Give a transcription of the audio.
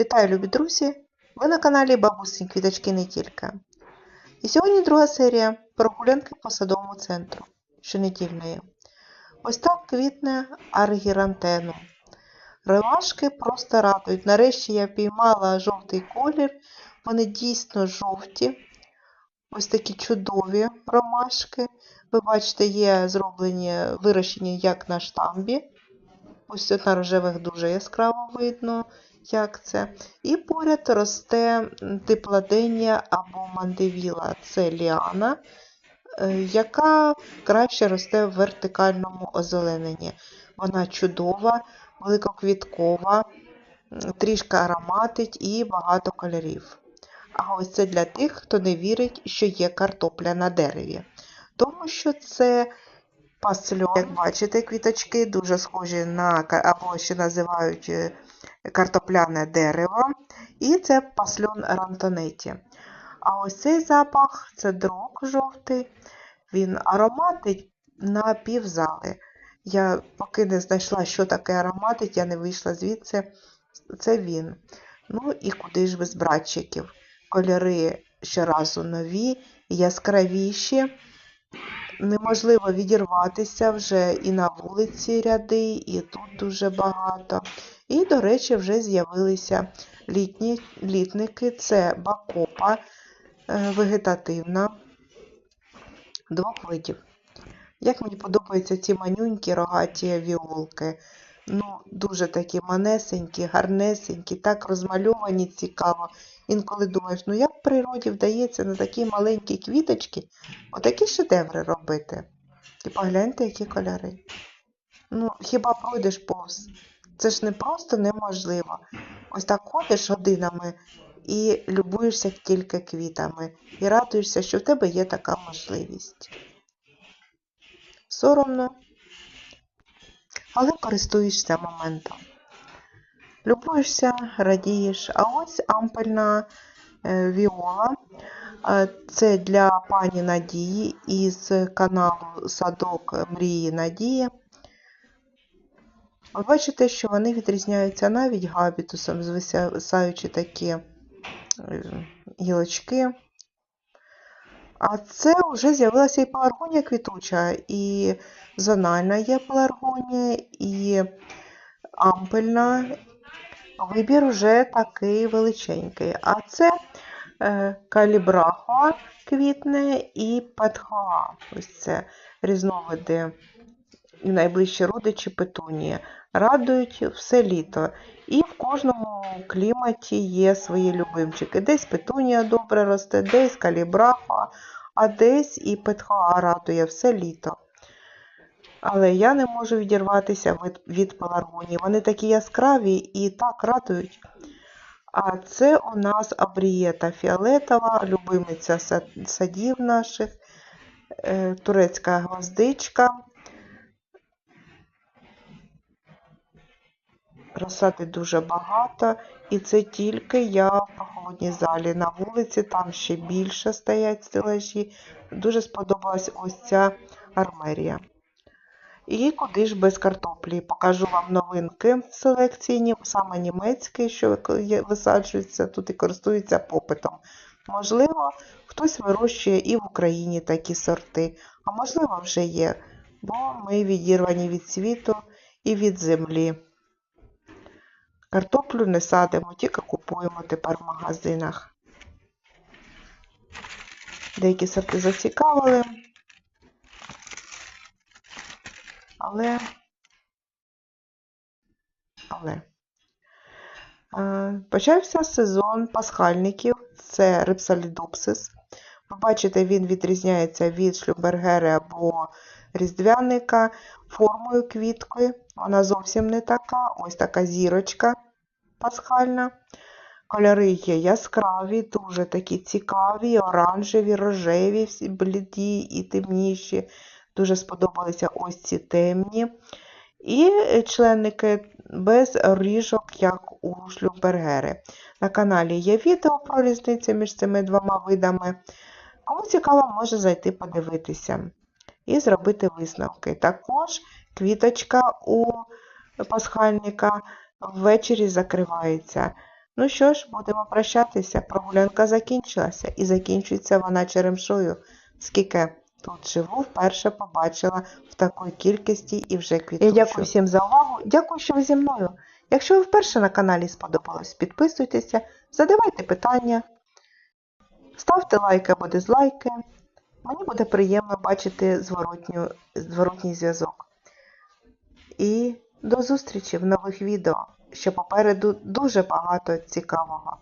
Вітаю, любі друзі! Ви на каналі Бабусень Квіточки не тільки. І сьогодні друга серія прогулянки по садовому центру щонедільної. Ось так квітне аргірантену. Ромашки просто радують. Нарешті я піймала жовтий колір. Вони дійсно жовті. Ось такі чудові ромашки. Ви бачите, є зроблені, вирощені як на штамбі. Ось на рожевих дуже яскраво видно, як це. І поряд росте типладенія або мандевіла. Це ліана, е, яка краще росте в вертикальному озелененні. Вона чудова, великоквіткова, трішки ароматить і багато кольорів. А ось це для тих, хто не вірить, що є картопля на дереві. Тому що це пасльон, як бачите, квіточки дуже схожі на або ще називають е, картопляне дерево. І це пасльон рантонеті. А ось цей запах це дрог жовтий. Він ароматить на півзали. Я поки не знайшла, що таке ароматить, я не вийшла звідси. Це він. Ну і куди ж без братчиків. Кольори щоразу нові, яскравіші. Неможливо відірватися вже і на вулиці ряди, і тут дуже багато. І, до речі, вже з'явилися літні літники. Це бакопа е, вегетативна двох видів. Як мені подобаються ці манюнькі рогаті віолки. Ну, дуже такі манесенькі, гарнесенькі, так розмальовані цікаво. Інколи думаєш, ну як в природі вдається на такі маленькі квіточки отакі шедеври робити. І погляньте, які кольори. Ну, хіба пройдеш повз? Це ж не просто неможливо. Ось так ходиш годинами і любуєшся тільки квітами, і радуєшся, що в тебе є така можливість. Соромно, але користуєшся моментом. Любуєшся, радієш. А ось ампельна е, віола. Це для пані Надії із каналу Садок Мрії Надії. Ви бачите, що вони відрізняються навіть габітусом, звисаючи такі е, гілочки. А це вже з'явилася і пеларгонія квітуча, і зональна є пеларгонія, і ампельна. Вибір вже такий величенький. А це е, калібрахоа квітне і петхоа. Ось це різновиди і найближчі родичі петунії. Радують все літо. І в кожному кліматі є свої любимчики. Десь петунія добре росте, десь калібрахоа, а десь і петхоа радує все літо. Але я не можу відірватися від, від пеларгонії. Вони такі яскраві і так радують. А це у нас абрієта фіолетова, любимиця са- садів наших, е, турецька гвоздичка. Розсади дуже багато, і це тільки я в прохолодній залі. На вулиці там ще більше стоять стелажі. Дуже сподобалась ось ця армерія. І куди ж без картоплі? Покажу вам новинки в селекції, саме німецькі, що висаджуються тут і користуються попитом. Можливо, хтось вирощує і в Україні такі сорти, а можливо, вже є, бо ми відірвані від світу і від землі. Картоплю не садимо, тільки купуємо тепер в магазинах. Деякі сорти зацікавили, але, але. Е, Почався сезон пасхальників, це рипсалідопсис. Ви бачите, він відрізняється від шлюбергери або різдвяника формою квіткою. Вона зовсім не така. Ось така зірочка пасхальна. Кольори є яскраві, дуже такі цікаві, оранжеві, рожеві, всі бліді і темніші. Дуже сподобалися ось ці темні. І членники без ріжок, як у шлюбергери. На каналі є відео про різницю між цими двома видами. Кому цікаво, може зайти подивитися і зробити висновки. Також квіточка у пасхальника ввечері закривається. Ну що ж, будемо прощатися. Прогулянка закінчилася і закінчується вона черемшою. Скільки тут живу, вперше побачила в такій кількості і вже квітучу. Я дякую всім за увагу. Дякую, що ви зі мною. Якщо ви вперше на каналі сподобалось, підписуйтеся, задавайте питання, ставте лайки або дизлайки. Мені буде приємно бачити зворотню, зворотній зв'язок. І до зустрічі в нових відео, що попереду дуже багато цікавого.